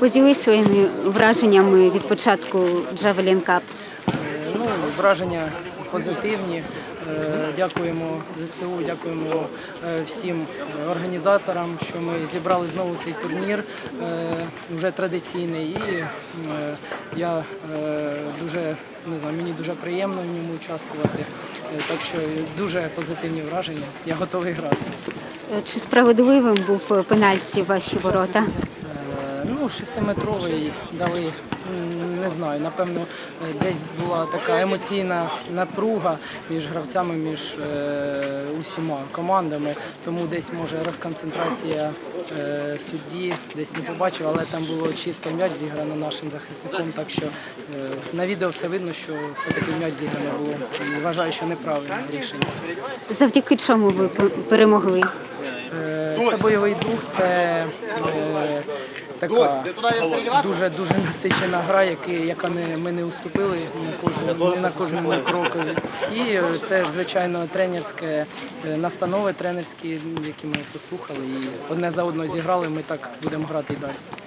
Поділись своїми враженнями від початку Cup. Е, Ну, враження позитивні. Е, Дякуємо ЗСУ, дякуємо е, всім організаторам, що ми зібрали знову цей турнір е, вже традиційний. І е, я е, дуже не знаю, мені дуже приємно в ньому участвувати. Е, Так що дуже позитивні враження. Я готовий грати. Чи справедливим був пенальті ваші ворота? Ну, шестиметровий дали, не знаю, напевно, десь була така емоційна напруга між гравцями, між е, усіма командами. Тому десь може розконцентрація е, судді десь не побачив, але там було чисто м'яч зіграно нашим захисником. Так що е, на відео все видно, що все-таки м'яч зіграно було. І вважаю, що неправильне рішення. Завдяки чому ви перемогли? Е, Це бойовий дух, це е, така дуже дуже насичена гра, яка не ми не уступили не на кожному крокові. І це ж звичайно тренерське е, настанови, тренерські, які ми послухали, і одне за одного зіграли. Ми так будемо грати і далі.